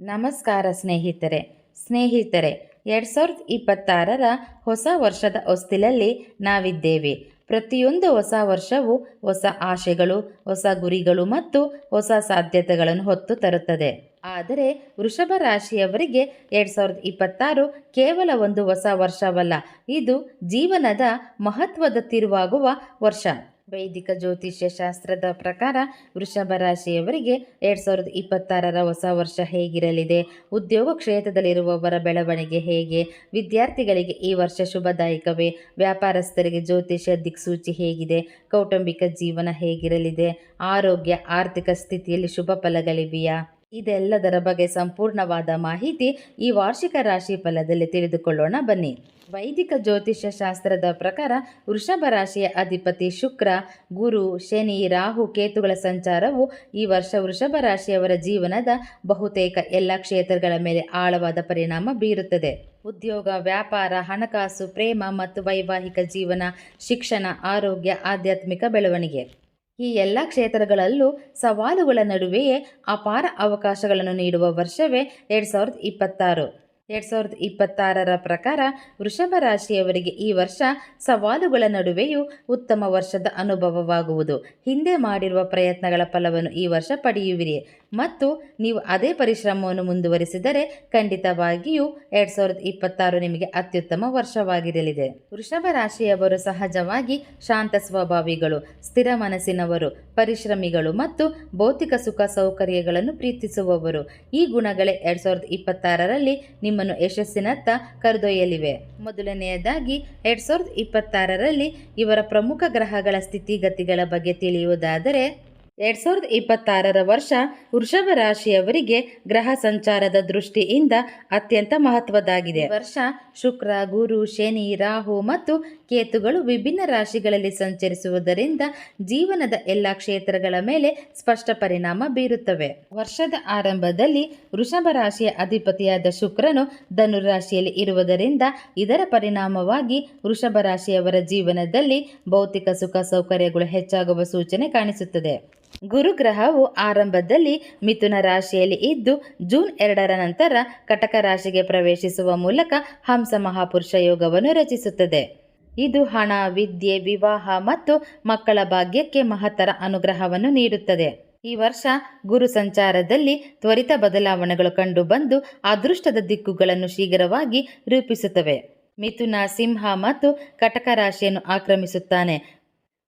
ನಮಸ್ಕಾರ ಸ್ನೇಹಿತರೆ. ಸ್ನೇಹಿತರೆ, ಎರಡು ಸಾವಿರದ ಇಪ್ಪತ್ತಾರರ ಹೊಸ ವರ್ಷದ ಹೊಸ್ತಿಲಲ್ಲಿ ನಾವಿದ್ದೇವೆ. ಪ್ರತಿಯೊಂದು ಹೊಸ ವರ್ಷವು ಹೊಸ ಆಶೆಗಳು, ಹೊಸ ಗುರಿಗಳು ಮತ್ತು ಹೊಸ ಸಾಧ್ಯತೆಗಳನ್ನು ಹೊತ್ತು ತರುತ್ತದೆ. ಆದರೆ ವೃಷಭ ರಾಶಿಯವರಿಗೆ ಎರಡು ಸಾವಿರದ ಇಪ್ಪತ್ತಾರು ಕೇವಲ ಒಂದು ಹೊಸ ವರ್ಷವಲ್ಲ, ಇದು ಜೀವನದ ಮಹತ್ವದ ತಿರುವಾಗುವ ವರ್ಷ. ವೈದಿಕ ಜ್ಯೋತಿಷ್ಯ ಶಾಸ್ತ್ರದ ಪ್ರಕಾರ ವೃಷಭ ರಾಶಿಯವರಿಗೆ ಎರಡು ಸಾವಿರದ ಇಪ್ಪತ್ತಾರರ ಹೊಸ ವರ್ಷ ಹೇಗಿರಲಿದೆ? ಉದ್ಯೋಗ ಕ್ಷೇತ್ರದಲ್ಲಿರುವವರ ಬೆಳವಣಿಗೆ ಹೇಗೆ? ವಿದ್ಯಾರ್ಥಿಗಳಿಗೆ ಈ ವರ್ಷ ಶುಭದಾಯಕವೇ? ವ್ಯಾಪಾರಸ್ಥರಿಗೆ ಜ್ಯೋತಿಷ್ಯ ದಿಕ್ಸೂಚಿ ಹೇಗಿದೆ? ಕೌಟುಂಬಿಕ ಜೀವನ ಹೇಗಿರಲಿದೆ? ಆರೋಗ್ಯ, ಆರ್ಥಿಕ ಸ್ಥಿತಿಯಲ್ಲಿ ಶುಭ ಫಲಗಳಿವೆಯಾ? ಇದೆಲ್ಲದರ ಬಗ್ಗೆ ಸಂಪೂರ್ಣವಾದ ಮಾಹಿತಿ ಈ ವಾರ್ಷಿಕ ರಾಶಿ ಫಲದಲ್ಲಿ ತಿಳಿದುಕೊಳ್ಳೋಣ. ಬನ್ನಿ. ವೈದಿಕ ಜ್ಯೋತಿಷ್ಯ ಶಾಸ್ತ್ರದ ಪ್ರಕಾರ ವೃಷಭ ರಾಶಿಯ ಅಧಿಪತಿ ಶುಕ್ರ, ಗುರು, ಶನಿ, ರಾಹು, ಕೇತುಗಳ ಸಂಚಾರವು ಈ ವರ್ಷ ವೃಷಭ ರಾಶಿಯವರ ಜೀವನದ ಬಹುತೇಕ ಎಲ್ಲ ಕ್ಷೇತ್ರಗಳ ಮೇಲೆ ಆಳವಾದ ಪರಿಣಾಮ ಬೀರುತ್ತದೆ. ಉದ್ಯೋಗ, ವ್ಯಾಪಾರ, ಹಣಕಾಸು, ಪ್ರೇಮ ಮತ್ತು ವೈವಾಹಿಕ ಜೀವನ, ಶಿಕ್ಷಣ, ಆರೋಗ್ಯ, ಆಧ್ಯಾತ್ಮಿಕ ಬೆಳವಣಿಗೆ. ಈ ಎಲ್ಲ ಕ್ಷೇತ್ರಗಳಲ್ಲೂ ಸವಾಲುಗಳ ನಡುವೆಯೇ ಅಪಾರ ಅವಕಾಶಗಳನ್ನು ನೀಡುವ ವರ್ಷವೇ ಎರಡು ಸಾವಿರದ ಇಪ್ಪತ್ತಾರು. ಎರಡು ಸಾವಿರದ ಇಪ್ಪತ್ತಾರರ ಪ್ರಕಾರ ವೃಷಭ ರಾಶಿಯವರಿಗೆ ಈ ವರ್ಷ ಸವಾಲುಗಳ ನಡುವೆಯೂ ಉತ್ತಮ ವರ್ಷದ ಅನುಭವವಾಗುವುದು. ಹಿಂದೆ ಮಾಡಿರುವ ಪ್ರಯತ್ನಗಳ ಫಲವನ್ನು ಈ ವರ್ಷ ಪಡೆಯುವಿರಿ. ಮತ್ತು ನೀವು ಅದೇ ಪರಿಶ್ರಮವನ್ನು ಮುಂದುವರಿಸಿದರೆ ಖಂಡಿತವಾಗಿಯೂ ಎರಡು ಸಾವಿರದ ಇಪ್ಪತ್ತಾರು ನಿಮಗೆ ಅತ್ಯುತ್ತಮ ವರ್ಷವಾಗಿರಲಿದೆ. ವೃಷಭ ರಾಶಿಯವರು ಸಹಜವಾಗಿ ಶಾಂತ ಸ್ವಭಾವಿಗಳು, ಸ್ಥಿರ ಮನಸ್ಸಿನವರು, ಪರಿಶ್ರಮಿಗಳು ಮತ್ತು ಭೌತಿಕ ಸುಖ ಸೌಕರ್ಯಗಳನ್ನು ಪ್ರೀತಿಸುವವರು. ಈ ಗುಣಗಳೇ ಎರಡು ಸಾವಿರದ ಇಪ್ಪತ್ತಾರರಲ್ಲಿ ನಿಮ್ಮನ್ನು ಯಶಸ್ಸಿನತ್ತ ಕರೆದೊಯ್ಯಲಿವೆ. ಮೊದಲನೆಯದಾಗಿ, ಎರಡು ಸಾವಿರದ ಇಪ್ಪತ್ತಾರರಲ್ಲಿ ಇವರ ಪ್ರಮುಖ ಗ್ರಹಗಳ ಸ್ಥಿತಿಗತಿಗಳ ಬಗ್ಗೆ ತಿಳಿಯುವುದಾದರೆ ಎರಡು ಸಾವಿರದ ಇಪ್ಪತ್ತಾರರ ವರ್ಷ ವೃಷಭ ರಾಶಿಯವರಿಗೆ ಗ್ರಹ ಸಂಚಾರದ ದೃಷ್ಟಿಯಿಂದ ಅತ್ಯಂತ ಮಹತ್ವದಾಗಿದೆ ಈ ವರ್ಷ ಶುಕ್ರ, ಗುರು, ಶನಿ, ರಾಹು ಮತ್ತು ಕೇತುಗಳು ವಿಭಿನ್ನ ರಾಶಿಗಳಲ್ಲಿ ಸಂಚರಿಸುವುದರಿಂದ ಜೀವನದ ಎಲ್ಲ ಕ್ಷೇತ್ರಗಳ ಮೇಲೆ ಸ್ಪಷ್ಟ ಪರಿಣಾಮ ಬೀರುತ್ತವೆ. ವರ್ಷದ ಆರಂಭದಲ್ಲಿ ವೃಷಭ ರಾಶಿಯ ಅಧಿಪತಿಯಾದ ಶುಕ್ರನು ಧನುರಾಶಿಯಲ್ಲಿ ಇರುವುದರಿಂದ ಇದರ ಪರಿಣಾಮವಾಗಿ ವೃಷಭ ರಾಶಿಯವರ ಜೀವನದಲ್ಲಿ ಭೌತಿಕ ಸುಖ ಸೌಕರ್ಯಗಳು ಹೆಚ್ಚಾಗುವ ಸೂಚನೆ ಕಾಣಿಸುತ್ತದೆ. ಗುರುಗ್ರಹವು ಆರಂಭದಲ್ಲಿ ಮಿಥುನ ರಾಶಿಯಲ್ಲಿ ಇದ್ದು ಜೂನ್ ಎರಡರ ನಂತರ ಕಟಕ ರಾಶಿಗೆ ಪ್ರವೇಶಿಸುವ ಮೂಲಕ ಹಂಸ ಮಹಾಪುರುಷ ಯೋಗವನ್ನು ರಚಿಸುತ್ತದೆ. ಇದು ಹಣ, ವಿದ್ಯೆ, ವಿವಾಹ ಮತ್ತು ಮಕ್ಕಳ ಭಾಗ್ಯಕ್ಕೆ ಮಹತ್ತರ ಅನುಗ್ರಹವನ್ನು ನೀಡುತ್ತದೆ. ಈ ವರ್ಷ ಗುರು ಸಂಚಾರದಲ್ಲಿ ತ್ವರಿತ ಬದಲಾವಣೆಗಳು ಕಂಡುಬಂದು ಅದೃಷ್ಟದ ದಿಕ್ಕುಗಳನ್ನು ಶೀಘ್ರವಾಗಿ ರೂಪಿಸುತ್ತವೆ. ಮಿಥುನ ಸಿಂಹ ಮತ್ತು ಕಟಕ ರಾಶಿಯನ್ನು ಆಕ್ರಮಿಸುತ್ತಾನೆ.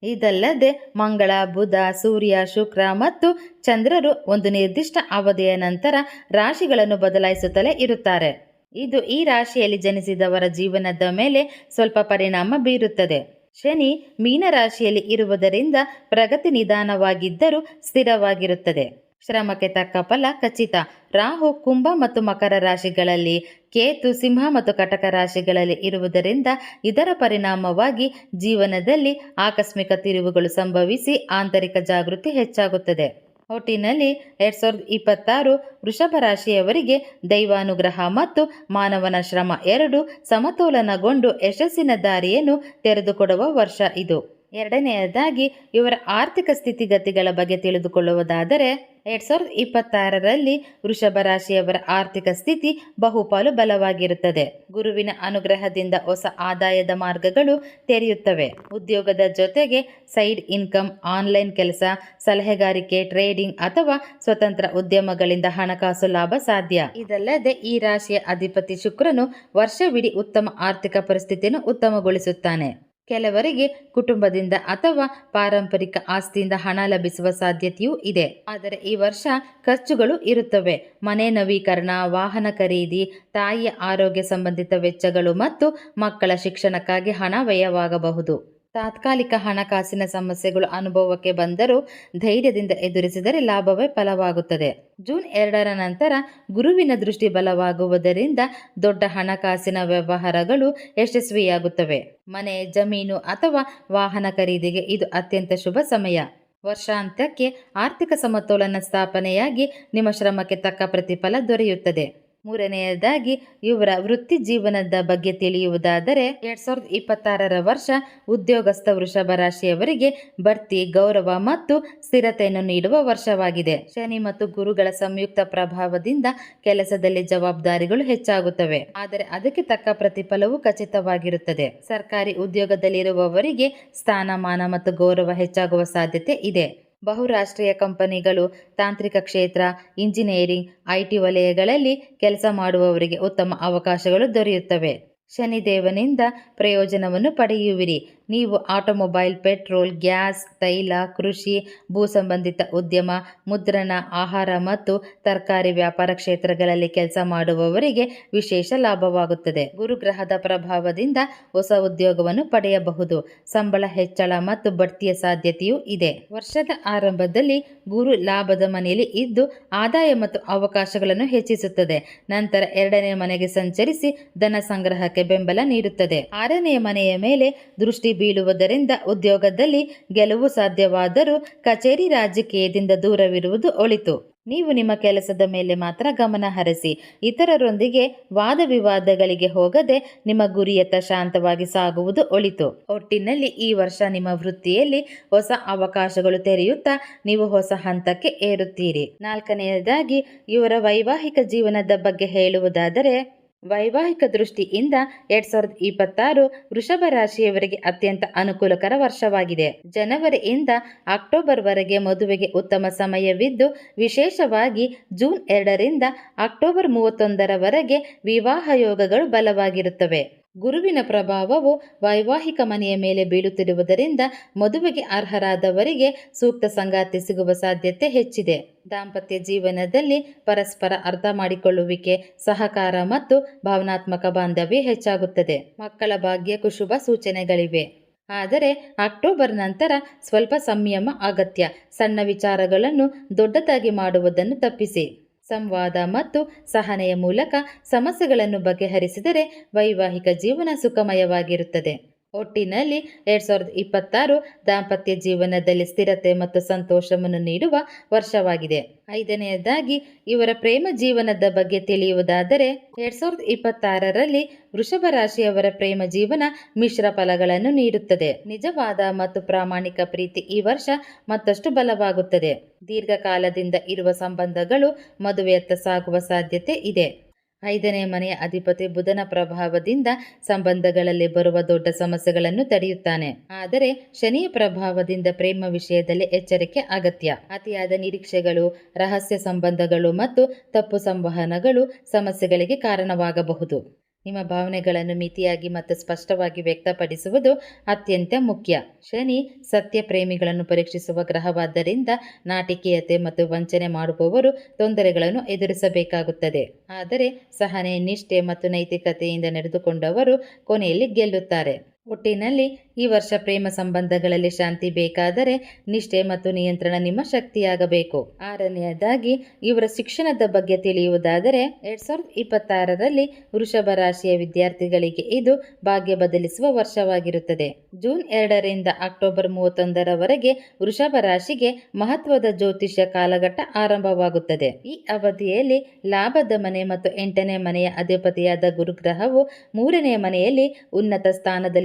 ಇದಲ್ಲದೆ ಮಂಗಳ, ಬುಧ, ಸೂರ್ಯ, ಶುಕ್ರ ಮತ್ತು ಚಂದ್ರರು ಒಂದು ನಿರ್ದಿಷ್ಟ ಅವಧಿಯ ನಂತರ ರಾಶಿಗಳನ್ನು ಬದಲಾಯಿಸುತ್ತಲೇ ಇರುತ್ತಾರೆ. ಇದು ಈ ರಾಶಿಯಲ್ಲಿ ಜನಿಸಿದವರ ಜೀವನದ ಮೇಲೆ ಸ್ವಲ್ಪ ಪರಿಣಾಮ ಬೀರುತ್ತದೆ. ಶನಿ ಮೀನ ರಾಶಿಯಲ್ಲಿ ಇರುವುದರಿಂದ ಪ್ರಗತಿ ನಿಧಾನವಾಗಿದ್ದರೂ ಸ್ಥಿರವಾಗಿರುತ್ತದೆ. ಶ್ರಮಕ್ಕೆ ತಕ್ಕ ಫಲ ಖಚಿತ. ರಾಹು, ಕುಂಭ ಮತ್ತು ಮಕರ ರಾಶಿಗಳಲ್ಲಿ ಕೇತು, ಸಿಂಹ ಮತ್ತು ಕಟಕ ರಾಶಿಗಳಲ್ಲಿ ಇರುವುದರಿಂದ ಇದರ ಪರಿಣಾಮವಾಗಿ ಜೀವನದಲ್ಲಿ ಆಕಸ್ಮಿಕ ತಿರುವುಗಳು ಸಂಭವಿಸಿ ಆಂತರಿಕ ಜಾಗೃತಿ ಹೆಚ್ಚಾಗುತ್ತದೆ. ಒಟ್ಟಿನಲ್ಲಿ ಎರಡು ಸಾವಿರದ ಇಪ್ಪತ್ತಾರು ವೃಷಭ ರಾಶಿಯವರಿಗೆ ದೈವಾನುಗ್ರಹ ಮತ್ತು ಮಾನವನ ಶ್ರಮ ಎರಡು ಸಮತೋಲನಗೊಂಡು ಯಶಸ್ಸಿನ ದಾರಿಯನ್ನು ತೆರೆದುಕೊಡುವ ವರ್ಷ ಇದು. ಎರಡನೆಯದಾಗಿ, ಇವರ ಆರ್ಥಿಕ ಸ್ಥಿತಿಗತಿಗಳ ಬಗ್ಗೆ ತಿಳಿದುಕೊಳ್ಳುವುದಾದರೆ, ಎರಡ್ ಸಾವಿರದ ಇಪ್ಪತ್ತಾರರಲ್ಲಿ ವೃಷಭ ರಾಶಿಯವರ ಆರ್ಥಿಕ ಸ್ಥಿತಿ ಬಹುಪಾಲು ಬಲವಾಗಿರುತ್ತದೆ. ಗುರುವಿನ ಅನುಗ್ರಹದಿಂದ ಹೊಸ ಆದಾಯದ ಮಾರ್ಗಗಳು ತೆರೆಯುತ್ತವೆ. ಉದ್ಯೋಗದ ಜೊತೆಗೆ ಸೈಡ್ ಇನ್ಕಮ್, ಆನ್ಲೈನ್ ಕೆಲಸ, ಸಲಹೆಗಾರಿಕೆ, ಟ್ರೇಡಿಂಗ್ ಅಥವಾ ಸ್ವತಂತ್ರ ಉದ್ಯಮಗಳಿಂದ ಹಣಕಾಸು ಲಾಭ ಸಾಧ್ಯ. ಇದಲ್ಲದೆ, ಈ ರಾಶಿಯ ಅಧಿಪತಿ ಶುಕ್ರನು ವರ್ಷವಿಡೀ ಉತ್ತಮ ಆರ್ಥಿಕ ಪರಿಸ್ಥಿತಿಯನ್ನು ಉತ್ತಮಗೊಳಿಸುತ್ತಾನೆ. ಕೆಲವರಿಗೆ ಕುಟುಂಬದಿಂದ ಅಥವಾ ಪಾರಂಪರಿಕ ಆಸ್ತಿಯಿಂದ ಹಣ ಲಭಿಸುವ ಸಾಧ್ಯತೆಯೂ ಇದೆ. ಆದರೆ ಈ ವರ್ಷ ಖರ್ಚುಗಳು ಇರುತ್ತವೆ. ಮನೆ ನವೀಕರಣ, ವಾಹನ ಖರೀದಿ, ತಾಯಿಯ ಆರೋಗ್ಯ ಸಂಬಂಧಿತ ವೆಚ್ಚಗಳು ಮತ್ತು ಮಕ್ಕಳ ಶಿಕ್ಷಣಕ್ಕಾಗಿ ಹಣ ವ್ಯಯವಾಗಬಹುದು. ತಾತ್ಕಾಲಿಕ ಹಣಕಾಸಿನ ಸಮಸ್ಯೆಗಳು ಅನುಭವಕ್ಕೆ ಬಂದರೂ ಧೈರ್ಯದಿಂದ ಎದುರಿಸಿದರೆ ಲಾಭವೇ ಫಲವಾಗುತ್ತದೆ. ಜೂನ್ ಎರಡರ ನಂತರ ಗುರುವಿನ ದೃಷ್ಟಿ ಬಲವಾಗುವುದರಿಂದ ದೊಡ್ಡ ಹಣಕಾಸಿನ ವ್ಯವಹಾರಗಳು ಯಶಸ್ವಿಯಾಗುತ್ತವೆ. ಮನೆ, ಜಮೀನು ಅಥವಾ ವಾಹನ ಖರೀದಿಗೆ ಇದು ಅತ್ಯಂತ ಶುಭ ಸಮಯ. ವರ್ಷಾಂತ್ಯಕ್ಕೆ ಆರ್ಥಿಕ ಸಮತೋಲನ ಸ್ಥಾಪನೆಯಾಗಿ ನಿಮ್ಮ ಶ್ರಮಕ್ಕೆ ತಕ್ಕ ಪ್ರತಿಫಲ ದೊರೆಯುತ್ತದೆ. ಮೂರನೆಯದಾಗಿ ಇವರ ವೃತ್ತಿ ಜೀವನದ ಬಗ್ಗೆ ತಿಳಿಯುವುದಾದರೆ ಎರಡ್ ಸಾವಿರದ ಇಪ್ಪತ್ತಾರರ ವರ್ಷ ಉದ್ಯೋಗಸ್ಥ ವೃಷಭ ರಾಶಿಯವರಿಗೆ ಬಡ್ತಿ, ಗೌರವ ಮತ್ತು ಸ್ಥಿರತೆಯನ್ನು ನೀಡುವ ವರ್ಷವಾಗಿದೆ. ಶನಿ ಮತ್ತು ಗುರುಗಳ ಸಂಯುಕ್ತ ಪ್ರಭಾವದಿಂದ ಕೆಲಸದಲ್ಲಿ ಜವಾಬ್ದಾರಿಗಳು ಹೆಚ್ಚಾಗುತ್ತವೆ. ಆದರೆ ಅದಕ್ಕೆ ತಕ್ಕ ಪ್ರತಿಫಲವು ಖಚಿತವಾಗಿರುತ್ತದೆ. ಸರ್ಕಾರಿ ಉದ್ಯೋಗದಲ್ಲಿರುವವರಿಗೆ ಸ್ಥಾನಮಾನ ಮತ್ತು ಗೌರವ ಹೆಚ್ಚಾಗುವ ಸಾಧ್ಯತೆ ಇದೆ. ಬಹುರಾಷ್ಟ್ರೀಯ ಕಂಪನಿಗಳು, ತಾಂತ್ರಿಕ ಕ್ಷೇತ್ರ, ಇಂಜಿನಿಯರಿಂಗ್, ಐಟಿ ವಲಯಗಳಲ್ಲಿ ಕೆಲಸ ಮಾಡುವವರಿಗೆ ಉತ್ತಮ ಅವಕಾಶಗಳು ದೊರೆಯುತ್ತವೆ. ಶನಿದೇವನಿಂದ ಪ್ರಯೋಜನವನ್ನು ಪಡೆಯುವಿರಿ. ನೀವು ಆಟೋಮೊಬೈಲ್, ಪೆಟ್ರೋಲ್, ಗ್ಯಾಸ್, ತೈಲ, ಕೃಷಿ, ಭೂ ಸಂಬಂಧಿತ ಉದ್ಯಮ, ಮುದ್ರಣ, ಆಹಾರ ಮತ್ತು ತರಕಾರಿ ವ್ಯಾಪಾರ ಕ್ಷೇತ್ರಗಳಲ್ಲಿ ಕೆಲಸ ಮಾಡುವವರಿಗೆ ವಿಶೇಷ ಲಾಭವಾಗುತ್ತದೆ. ಗುರುಗ್ರಹದ ಪ್ರಭಾವದಿಂದ ಹೊಸ ಉದ್ಯೋಗವನ್ನು ಪಡೆಯಬಹುದು. ಸಂಬಳ ಹೆಚ್ಚಳ ಮತ್ತು ಬಡ್ತಿಯ ಸಾಧ್ಯತೆಯೂ ಇದೆ. ವರ್ಷದ ಆರಂಭದಲ್ಲಿ ಗುರು ಲಾಭದ ಮನೆಯಲ್ಲಿ ಇದ್ದು ಆದಾಯ ಮತ್ತು ಅವಕಾಶಗಳನ್ನು ಹೆಚ್ಚಿಸುತ್ತದೆ. ನಂತರ ಎರಡನೇ ಮನೆಗೆ ಸಂಚರಿಸಿ ಧನ ಸಂಗ್ರಹಕ್ಕೆ ಬೆಂಬಲ ನೀಡುತ್ತದೆ. ಆರನೆಯ ಮನೆಯ ಮೇಲೆ ದೃಷ್ಟಿ ಬೀಳುವುದರಿಂದ ಉದ್ಯೋಗದಲ್ಲಿ ಗೆಲುವು ಸಾಧ್ಯವಾದರೂ ಕಚೇರಿ ರಾಜಕೀಯದಿಂದ ದೂರವಿರುವುದು ಒಳಿತು. ನೀವು ನಿಮ್ಮ ಕೆಲಸದ ಮೇಲೆ ಮಾತ್ರ ಗಮನ ಹರಿಸಿ, ಇತರರೊಂದಿಗೆ ವಾದ ವಿವಾದಗಳಿಗೆ ಹೋಗದೆ ನಿಮ್ಮ ಗುರಿಯತ್ತ ಶಾಂತವಾಗಿ ಸಾಗುವುದು ಒಳಿತು. ಒಟ್ಟಿನಲ್ಲಿ ಈ ವರ್ಷ ನಿಮ್ಮ ವೃತ್ತಿಯಲ್ಲಿ ಹೊಸ ಅವಕಾಶಗಳು ತೆರೆಯುತ್ತಾ ನೀವು ಹೊಸ ಹಂತಕ್ಕೆ ಏರುತ್ತೀರಿ. ನಾಲ್ಕನೆಯದಾಗಿ, ಇವರ ವೈವಾಹಿಕ ಜೀವನದ ಬಗ್ಗೆ ಹೇಳುವುದಾದರೆ ವೈವಾಹಿಕ ದೃಷ್ಟಿಯಿಂದ ಎರಡ್ ಸಾವಿರದ ಇಪ್ಪತ್ತಾರು ವೃಷಭ ರಾಶಿಯವರಿಗೆ ಅತ್ಯಂತ ಅನುಕೂಲಕರ ವರ್ಷವಾಗಿದೆ. ಜನವರಿಯಿಂದ ಅಕ್ಟೋಬರ್ ವರೆಗೆ ಮದುವೆಗೆ ಉತ್ತಮ ಸಮಯವಿದ್ದು, ವಿಶೇಷವಾಗಿ ಜೂನ್ ಎರಡರಿಂದ ಅಕ್ಟೋಬರ್ ಮೂವತ್ತೊಂದರವರೆಗೆ ವಿವಾಹ ಯೋಗಗಳು ಬಲವಾಗಿರುತ್ತವೆ. ಗುರುವಿನ ಪ್ರಭಾವವು ವೈವಾಹಿಕ ಮನೆಯ ಮೇಲೆ ಬೀಳುತ್ತಿರುವುದರಿಂದ ಮದುವೆಗೆ ಅರ್ಹರಾದವರಿಗೆ ಸೂಕ್ತ ಸಂಗಾತಿ ಸಿಗುವ ಸಾಧ್ಯತೆ ಹೆಚ್ಚಿದೆ. ದಾಂಪತ್ಯ ಜೀವನದಲ್ಲಿ ಪರಸ್ಪರ ಅರ್ಥ ಮಾಡಿಕೊಳ್ಳುವಿಕೆ, ಸಹಕಾರ ಮತ್ತು ಭಾವನಾತ್ಮಕ ಬಾಂಧವ್ಯ ಹೆಚ್ಚಾಗುತ್ತದೆ. ಮಕ್ಕಳ ಭಾಗ್ಯಕ್ಕೂ ಶುಭ ಸೂಚನೆಗಳಿವೆ. ಆದರೆ ಅಕ್ಟೋಬರ್ ನಂತರ ಸ್ವಲ್ಪ ಸಂಯಮ ಅಗತ್ಯ. ಸಣ್ಣ ವಿಚಾರಗಳನ್ನು ದೊಡ್ಡದಾಗಿ ಮಾಡುವುದನ್ನು ತಪ್ಪಿಸಿ. ಸಂವಾದ ಮತ್ತು ಸಹನೆಯ ಮೂಲಕ ಸಮಸ್ಯೆಗಳನ್ನು ಬಗೆಹರಿಸಿದರೆ ವೈವಾಹಿಕ ಜೀವನ ಸುಖಮಯವಾಗಿರುತ್ತದೆ. ಒಟ್ಟಿನಲ್ಲಿ ಎರಡ್ ಸಾವಿರದ ಇಪ್ಪತ್ತಾರು ದಾಂಪತ್ಯ ಜೀವನದಲ್ಲಿ ಸ್ಥಿರತೆ ಮತ್ತು ಸಂತೋಷವನ್ನು ನೀಡುವ ವರ್ಷವಾಗಿದೆ. ಐದನೆಯದಾಗಿ, ಇವರ ಪ್ರೇಮ ಜೀವನದ ಬಗ್ಗೆ ತಿಳಿಯುವುದಾದರೆ, ಎರಡ್ ಸಾವಿರದ ಇಪ್ಪತ್ತಾರರಲ್ಲಿ ವೃಷಭ ರಾಶಿಯವರ ಪ್ರೇಮ ಜೀವನ ಮಿಶ್ರ ಫಲಗಳನ್ನು ನೀಡುತ್ತದೆ. ನಿಜವಾದ ಮತ್ತು ಪ್ರಾಮಾಣಿಕ ಪ್ರೀತಿ ಈ ವರ್ಷ ಮತ್ತಷ್ಟು ಬಲವಾಗುತ್ತದೆ. ದೀರ್ಘಕಾಲದಿಂದ ಇರುವ ಸಂಬಂಧಗಳು ಮದುವೆಯತ್ತ ಸಾಗುವ ಸಾಧ್ಯತೆ ಇದೆ. ಐದನೇ ಮನೆಯ ಅಧಿಪತಿ ಬುಧನ ಪ್ರಭಾವದಿಂದ ಸಂಬಂಧಗಳಲ್ಲಿ ಬರುವ ದೊಡ್ಡ ಸಮಸ್ಯೆಗಳನ್ನು ತಡೆಯುತ್ತಾನೆ. ಆದರೆ ಶನಿಯ ಪ್ರಭಾವದಿಂದ ಪ್ರೇಮ ವಿಷಯದಲ್ಲಿ ಎಚ್ಚರಿಕೆ ಅಗತ್ಯ. ಅತಿಯಾದ ನಿರೀಕ್ಷೆಗಳು, ರಹಸ್ಯ ಸಂಬಂಧಗಳು ಮತ್ತು ತಪ್ಪು ಸಂವಹನಗಳು ಸಮಸ್ಯೆಗಳಿಗೆ ಕಾರಣವಾಗಬಹುದು. ನಿಮ್ಮ ಭಾವನೆಗಳನ್ನು ಮಿತಿಯಾಗಿ ಮತ್ತು ಸ್ಪಷ್ಟವಾಗಿ ವ್ಯಕ್ತಪಡಿಸುವುದು ಅತ್ಯಂತ ಮುಖ್ಯ. ಶನಿ ಸತ್ಯ ಪ್ರೇಮಿಗಳನ್ನು ಪರೀಕ್ಷಿಸುವ ಗ್ರಹವಾದ್ದರಿಂದ ನಾಟಿಕೀಯತೆ ಮತ್ತು ವಂಚನೆ ಮಾಡುವವರು ತೊಂದರೆಗಳನ್ನು ಎದುರಿಸಬೇಕಾಗುತ್ತದೆ. ಆದರೆ ಸಹನೆ, ನಿಷ್ಠೆ ಮತ್ತು ನೈತಿಕತೆಯಿಂದ ನಡೆದುಕೊಂಡವರು ಕೊನೆಯಲ್ಲಿ ಗೆಲ್ಲುತ್ತಾರೆ. ಒಟ್ಟಿನಲ್ಲಿ ಈ ವರ್ಷ ಪ್ರೇಮ ಸಂಬಂಧಗಳಲ್ಲಿ ಶಾಂತಿ ಬೇಕಾದರೆ ನಿಷ್ಠೆ ಮತ್ತು ನಿಯಂತ್ರಣ ನಿಮ್ಮ ಶಕ್ತಿಯಾಗಬೇಕು. ಆರನೆಯದಾಗಿ, ಇವರ ಶಿಕ್ಷಣದ ಬಗ್ಗೆ ತಿಳಿಯುವುದಾದರೆ, ಎರಡ್ ಸಾವಿರದ ಇಪ್ಪತ್ತಾರರಲ್ಲಿ ವೃಷಭ ರಾಶಿಯ ವಿದ್ಯಾರ್ಥಿಗಳಿಗೆ ಇದು ಭಾಗ್ಯ ಬದಲಿಸುವ ವರ್ಷವಾಗಿರುತ್ತದೆ. ಜೂನ್ ಎರಡರಿಂದ ಅಕ್ಟೋಬರ್ ಮೂವತ್ತೊಂದರವರೆಗೆ ವೃಷಭ ರಾಶಿಗೆ ಮಹತ್ವದ ಜ್ಯೋತಿಷ್ಯ ಕಾಲಘಟ್ಟ ಆರಂಭವಾಗುತ್ತದೆ. ಈ ಅವಧಿಯಲ್ಲಿ ಲಾಭದ ಮನೆ ಮತ್ತು ಎಂಟನೇ ಮನೆಯ ಅಧಿಪತಿಯಾದ ಗುರುಗ್ರಹವು ಮೂರನೇ ಮನೆಯಲ್ಲಿ ಉನ್ನತ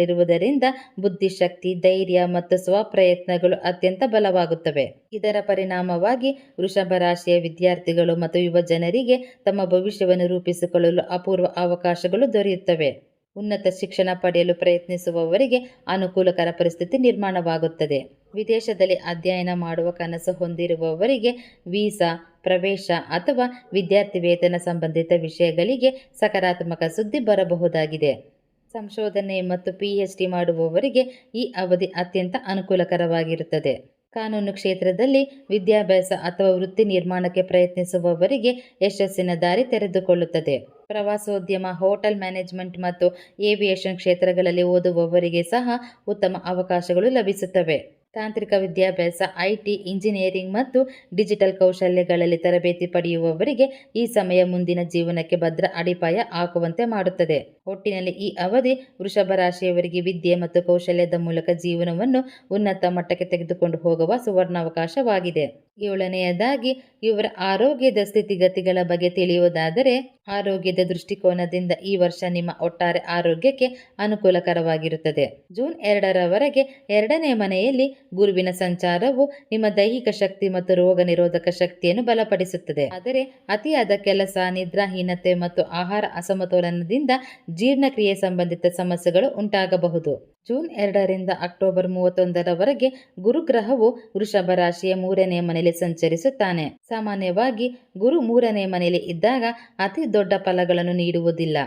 ಸ್ಥಾನದಲ್ಲಿರುವುದರಿಂದ ಬುದ್ಧಿಶಕ್ತಿ, ಧೈರ್ಯ ಮತ್ತು ಸ್ವಪ್ರಯತ್ನಗಳು ಅತ್ಯಂತ ಬಲವಾಗುತ್ತವೆ. ಇದರ ಪರಿಣಾಮವಾಗಿ ವೃಷಭ ರಾಶಿಯ ವಿದ್ಯಾರ್ಥಿಗಳು ಮತ್ತು ಯುವ ಜನರಿಗೆ ತಮ್ಮ ಭವಿಷ್ಯವನ್ನು ರೂಪಿಸಿಕೊಳ್ಳಲು ಅಪೂರ್ವ ಅವಕಾಶಗಳು ದೊರೆಯುತ್ತವೆ. ಉನ್ನತ ಶಿಕ್ಷಣ ಪಡೆಯಲು ಪ್ರಯತ್ನಿಸುವವರಿಗೆ ಅನುಕೂಲಕರ ಪರಿಸ್ಥಿತಿ ನಿರ್ಮಾಣವಾಗುತ್ತದೆ. ವಿದೇಶದಲ್ಲಿ ಅಧ್ಯಯನ ಮಾಡುವ ಕನಸು ಹೊಂದಿರುವವರಿಗೆ ವೀಸಾ, ಪ್ರವೇಶ ಅಥವಾ ವಿದ್ಯಾರ್ಥಿ ವೇತನ ಸಂಬಂಧಿತ ವಿಷಯಗಳಿಗೆ ಸಕಾರಾತ್ಮಕ ಸುದ್ದಿ ಬರಬಹುದಾಗಿದೆ. ಸಂಶೋಧನೆ ಮತ್ತು ಪಿಎಚ್ ಡಿ ಮಾಡುವವರಿಗೆ ಈ ಅವಧಿ ಅತ್ಯಂತ ಅನುಕೂಲಕರವಾಗಿರುತ್ತದೆ. ಕಾನೂನು ಕ್ಷೇತ್ರದಲ್ಲಿ ವಿದ್ಯಾಭ್ಯಾಸ ಅಥವಾ ವೃತ್ತಿ ನಿರ್ಮಾಣಕ್ಕೆ ಪ್ರಯತ್ನಿಸುವವರಿಗೆ ಯಶಸ್ಸಿನ ದಾರಿ ತೆರೆದುಕೊಳ್ಳುತ್ತದೆ. ಪ್ರವಾಸೋದ್ಯಮ, ಹೋಟೆಲ್ ಮ್ಯಾನೇಜ್ಮೆಂಟ್ ಮತ್ತು ಏವಿಯೇಷನ್ ಕ್ಷೇತ್ರಗಳಲ್ಲಿ ಓದುವವರಿಗೆ ಸಹ ಉತ್ತಮ ಅವಕಾಶಗಳು ಲಭಿಸುತ್ತವೆ. ತಾಂತ್ರಿಕ ವಿದ್ಯಾಭ್ಯಾಸ ಐಟಿ ಇಂಜಿನಿಯರಿಂಗ್ ಮತ್ತು ಡಿಜಿಟಲ್ ಕೌಶಲ್ಯಗಳಲ್ಲಿ ತರಬೇತಿ ಪಡೆಯುವವರಿಗೆ ಈ ಸಮಯ ಮುಂದಿನ ಜೀವನಕ್ಕೆ ಭದ್ರ ಅಡಿಪಾಯ ಹಾಕುವಂತೆ ಮಾಡುತ್ತದೆ. ಒಟ್ಟಿನಲ್ಲಿ ಈ ಅವಧಿ ವೃಷಭ ರಾಶಿಯವರಿಗೆ ವಿದ್ಯೆ ಮತ್ತು ಕೌಶಲ್ಯದ ಮೂಲಕ ಜೀವನವನ್ನು ಉನ್ನತ ಮಟ್ಟಕ್ಕೆ ತೆಗೆದುಕೊಂಡು ಹೋಗುವ ಸುವರ್ಣಾವಕಾಶವಾಗಿದೆ. ಏಳನೆಯದಾಗಿ, ಇವರ ಆರೋಗ್ಯದ ಸ್ಥಿತಿಗತಿಗಳ ಬಗ್ಗೆ ತಿಳಿಯುವುದಾದರೆ ಆರೋಗ್ಯದ ದೃಷ್ಟಿಕೋನದಿಂದ ಈ ವರ್ಷ ನಿಮ್ಮ ಒಟ್ಟಾರೆ ಆರೋಗ್ಯಕ್ಕೆ ಅನುಕೂಲಕರವಾಗಿರುತ್ತದೆ. ಜೂನ್ ಎರಡರವರೆಗೆ ಎರಡನೇ ಮನೆಯಲ್ಲಿ ಗುರುವಿನ ಸಂಚಾರವು ನಿಮ್ಮ ದೈಹಿಕ ಶಕ್ತಿ ಮತ್ತು ರೋಗ ನಿರೋಧಕ ಶಕ್ತಿಯನ್ನು ಬಲಪಡಿಸುತ್ತದೆ. ಆದರೆ ಅತಿಯಾದ ಕೆಲಸ, ನಿದ್ರಾಹೀನತೆ ಮತ್ತು ಆಹಾರ ಅಸಮತೋಲನದಿಂದ ಜೀರ್ಣಕ್ರಿಯೆ ಸಂಬಂಧಿತ ಸಮಸ್ಯೆಗಳು ಉಂಟಾಗಬಹುದು. ಜೂನ್ ಎರಡರಿಂದ ಅಕ್ಟೋಬರ್ ಮೂವತ್ತೊಂದರವರೆಗೆ ಗುರುಗ್ರಹವು ವೃಷಭ ರಾಶಿಯ ಮೂರನೇ ಮನೆಯಲ್ಲಿ ಸಂಚರಿಸುತ್ತಾನೆ. ಸಾಮಾನ್ಯವಾಗಿ ಗುರು ಮೂರನೇ ಮನೆಯಲ್ಲಿ ಇದ್ದಾಗ ಅತಿ ದೊಡ್ಡ ಫಲಗಳನ್ನು ನೀಡುವುದಿಲ್ಲ.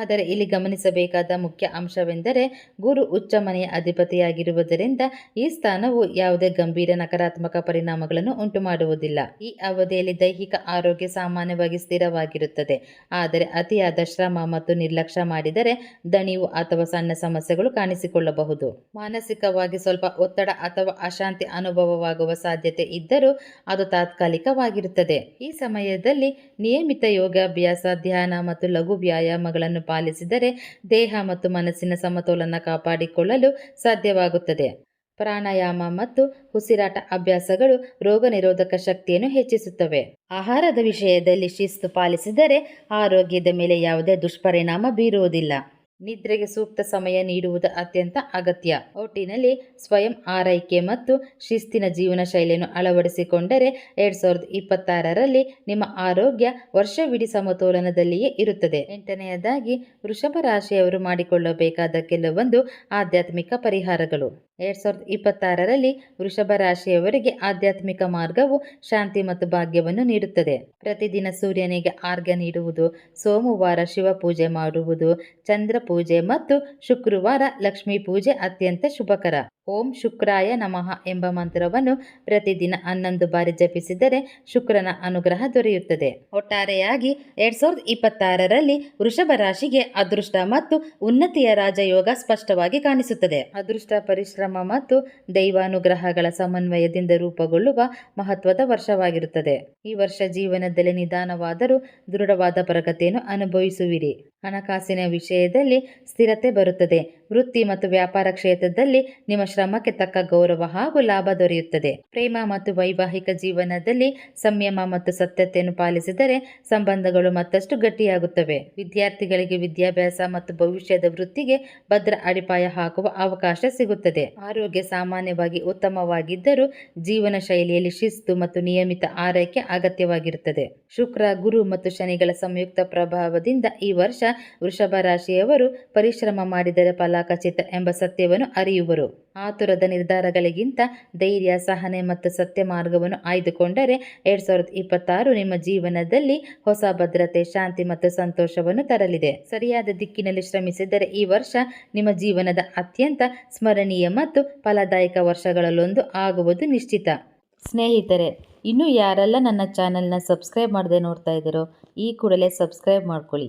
ಆದರೆ ಇಲ್ಲಿ ಗಮನಿಸಬೇಕಾದ ಮುಖ್ಯ ಅಂಶವೆಂದರೆ ಗುರು ಉಚ್ಚ ಮನೆಯ ಅಧಿಪತಿಯಾಗಿರುವುದರಿಂದ ಈ ಸ್ಥಾನವು ಯಾವುದೇ ಗಂಭೀರ ನಕಾರಾತ್ಮಕ ಪರಿಣಾಮಗಳನ್ನು ಉಂಟು ಮಾಡುವುದಿಲ್ಲ ಈ ಅವಧಿಯಲ್ಲಿ ದೈಹಿಕ ಆರೋಗ್ಯ ಸಾಮಾನ್ಯವಾಗಿ ಸ್ಥಿರವಾಗಿರುತ್ತದೆ. ಆದರೆ ಅತಿಯಾದ ಶ್ರಮ ಮತ್ತು ನಿರ್ಲಕ್ಷ್ಯ ಮಾಡಿದರೆ ದಣಿವು ಅಥವಾ ಸಣ್ಣ ಸಮಸ್ಯೆಗಳು ಕಾಣಿಸಿಕೊಳ್ಳಬಹುದು. ಮಾನಸಿಕವಾಗಿ ಸ್ವಲ್ಪ ಒತ್ತಡ ಅಥವಾ ಅಶಾಂತಿ ಅನುಭವವಾಗುವ ಸಾಧ್ಯತೆ ಇದ್ದರೂ ಅದು ತಾತ್ಕಾಲಿಕವಾಗಿರುತ್ತದೆ. ಈ ಸಮಯದಲ್ಲಿ ನಿಯಮಿತ ಯೋಗಾಭ್ಯಾಸ, ಧ್ಯಾನ ಮತ್ತು ಲಘು ವ್ಯಾಯಾಮಗಳನ್ನು ಪಾಲಿಸಿದರೆ ದೇಹ ಮತ್ತು ಮನಸ್ಸಿನ ಸಮತೋಲನ ಕಾಪಾಡಿಕೊಳ್ಳಲು ಸಾಧ್ಯವಾಗುತ್ತದೆ. ಪ್ರಾಣಾಯಾಮ ಮತ್ತು ಉಸಿರಾಟ ಅಭ್ಯಾಸಗಳು ರೋಗ ನಿರೋಧಕ ಶಕ್ತಿಯನ್ನು ಹೆಚ್ಚಿಸುತ್ತವೆ. ಆಹಾರದ ವಿಷಯದಲ್ಲಿ ಶಿಸ್ತು ಪಾಲಿಸಿದರೆ ಆರೋಗ್ಯದ ಮೇಲೆ ಯಾವುದೇ ದುಷ್ಪರಿಣಾಮ ಬೀರುವುದಿಲ್ಲ. ನಿದ್ರೆಗೆ ಸೂಕ್ತ ಸಮಯ ನೀಡುವುದು ಅತ್ಯಂತ ಅಗತ್ಯ. ಒಟ್ಟಿನಲ್ಲಿ ಸ್ವಯಂ ಆರೈಕೆ ಮತ್ತು ಶಿಸ್ತಿನ ಜೀವನ ಶೈಲಿಯನ್ನು ಅಳವಡಿಸಿಕೊಂಡರೆ ಎರಡ್ ಸಾವಿರದ ಇಪ್ಪತ್ತಾರರಲ್ಲಿ ನಿಮ್ಮ ಆರೋಗ್ಯ ವರ್ಷವಿಡೀ ಸಮತೋಲನದಲ್ಲಿಯೇ ಇರುತ್ತದೆ. ಎಂಟನೆಯದಾಗಿ, ವೃಷಭ ರಾಶಿಯವರು ಮಾಡಿಕೊಳ್ಳಬೇಕಾದ ಕೆಲವೊಂದು ಆಧ್ಯಾತ್ಮಿಕ ಪರಿಹಾರಗಳು. ಎರಡ್ ಸಾವಿರದ ಇಪ್ಪತ್ತಾರರಲ್ಲಿ ವೃಷಭ ರಾಶಿಯವರಿಗೆ ಆಧ್ಯಾತ್ಮಿಕ ಮಾರ್ಗವು ಶಾಂತಿ ಮತ್ತು ಭಾಗ್ಯವನ್ನು ನೀಡುತ್ತದೆ. ಪ್ರತಿದಿನ ಸೂರ್ಯನಿಗೆ ಆರ್ಘ್ಯ ನೀಡುವುದು, ಸೋಮವಾರ ಶಿವ ಪೂಜೆ ಮಾಡುವುದು, ಚಂದ್ರ ಪೂಜೆ ಮತ್ತು ಶುಕ್ರವಾರ ಲಕ್ಷ್ಮೀ ಪೂಜೆ ಅತ್ಯಂತ ಶುಭಕರ. ಓಂ ಶುಕ್ರಾಯ ನಮಃ ಎಂಬ ಮಂತ್ರವನ್ನು ಪ್ರತಿದಿನ ಹನ್ನೊಂದು ಬಾರಿ ಜಪಿಸಿದರೆ ಶುಕ್ರನ ಅನುಗ್ರಹ ದೊರೆಯುತ್ತದೆ. ಒಟ್ಟಾರೆಯಾಗಿ ಎರಡ್ ಸಾವಿರದ ಇಪ್ಪತ್ತಾರರಲ್ಲಿ ವೃಷಭ ರಾಶಿಗೆ ಅದೃಷ್ಟ ಮತ್ತು ಉನ್ನತಿಯ ರಾಜಯೋಗ ಸ್ಪಷ್ಟವಾಗಿ ಕಾಣಿಸುತ್ತದೆ. ಅದೃಷ್ಟ, ಪರಿಶ್ರಮ ಮತ್ತು ದೈವಾನುಗ್ರಹಗಳ ಸಮನ್ವಯದಿಂದ ರೂಪುಗೊಳ್ಳುವ ಮಹತ್ವದ ವರ್ಷವಾಗಿರುತ್ತದೆ. ಈ ವರ್ಷ ಜೀವನದಲ್ಲಿ ನಿಧಾನವಾದರೂ ದೃಢವಾದ ಪ್ರಗತಿಯನ್ನು ಅನುಭವಿಸುವಿರಿ. ಹಣಕಾಸಿನ ವಿಷಯದಲ್ಲಿ ಸ್ಥಿರತೆ ಬರುತ್ತದೆ. ವೃತ್ತಿ ಮತ್ತು ವ್ಯಾಪಾರ ಕ್ಷೇತ್ರದಲ್ಲಿ ನಿಮ್ಮ ಶ್ರಮಕ್ಕೆ ತಕ್ಕ ಗೌರವ ಹಾಗೂ ಲಾಭ ದೊರೆಯುತ್ತದೆ. ಪ್ರೇಮ ಮತ್ತು ವೈವಾಹಿಕ ಜೀವನದಲ್ಲಿ ಸಂಯಮ ಮತ್ತು ಸತ್ಯತೆಯನ್ನು ಪಾಲಿಸಿದರೆ ಸಂಬಂಧಗಳು ಮತ್ತಷ್ಟು ಗಟ್ಟಿಯಾಗುತ್ತವೆ. ವಿದ್ಯಾರ್ಥಿಗಳಿಗೆ ವಿದ್ಯಾಭ್ಯಾಸ ಮತ್ತು ಭವಿಷ್ಯದ ವೃತ್ತಿಗೆ ಭದ್ರ ಅಡಿಪಾಯ ಹಾಕುವ ಅವಕಾಶ ಸಿಗುತ್ತದೆ. ಆರೋಗ್ಯ ಸಾಮಾನ್ಯವಾಗಿ ಉತ್ತಮವಾಗಿದ್ದರೂ ಜೀವನ ಶೈಲಿಯಲ್ಲಿ ಶಿಸ್ತು ಮತ್ತು ನಿಯಮಿತ ಆರೈಕೆ ಅಗತ್ಯವಾಗಿರುತ್ತದೆ. ಶುಕ್ರ, ಗುರು ಮತ್ತು ಶನಿಗಳ ಸಂಯುಕ್ತ ಪ್ರಭಾವದಿಂದ ಈ ವರ್ಷ ವೃಷಭ ರಾಶಿಯವರು ಪರಿಶ್ರಮ ಮಾಡಿದರೆ ಫಲ ಖಚಿತ ಎಂಬ ಸತ್ಯವನ್ನು ಅರಿಯುವರು. ಆತುರದ ನಿರ್ಧಾರಗಳಿಗಿಂತ ಧೈರ್ಯ, ಸಹನೆ ಮತ್ತು ಸತ್ಯ ಮಾರ್ಗವನ್ನು ಆಯ್ದುಕೊಂಡರೆ ಎರಡ್ ಸಾವಿರದ ಇಪ್ಪತ್ತಾರು ನಿಮ್ಮ ಜೀವನದಲ್ಲಿ ಹೊಸ ಭದ್ರತೆ, ಶಾಂತಿ ಮತ್ತು ಸಂತೋಷವನ್ನು ತರಲಿದೆ. ಸರಿಯಾದ ದಿಕ್ಕಿನಲ್ಲಿ ಶ್ರಮಿಸಿದರೆ ಈ ವರ್ಷ ನಿಮ್ಮ ಜೀವನದ ಅತ್ಯಂತ ಸ್ಮರಣೀಯ ಮತ್ತು ಫಲದಾಯಕ ವರ್ಷಗಳಲ್ಲೊಂದು ಆಗುವುದು ನಿಶ್ಚಿತ. ಸ್ನೇಹಿತರೆ, ಇನ್ನೂ ಯಾರೆಲ್ಲ ನನ್ನ ಚಾನೆಲ್ನ ಸಬ್ಸ್ಕ್ರೈಬ್ ಮಾಡದೆ ನೋಡ್ತಾ ಇದ್ದೀರೋ, ಈ ಕೂಡಲೇ ಸಬ್ಸ್ಕ್ರೈಬ್ ಮಾಡ್ಕೊಳ್ಳಿ.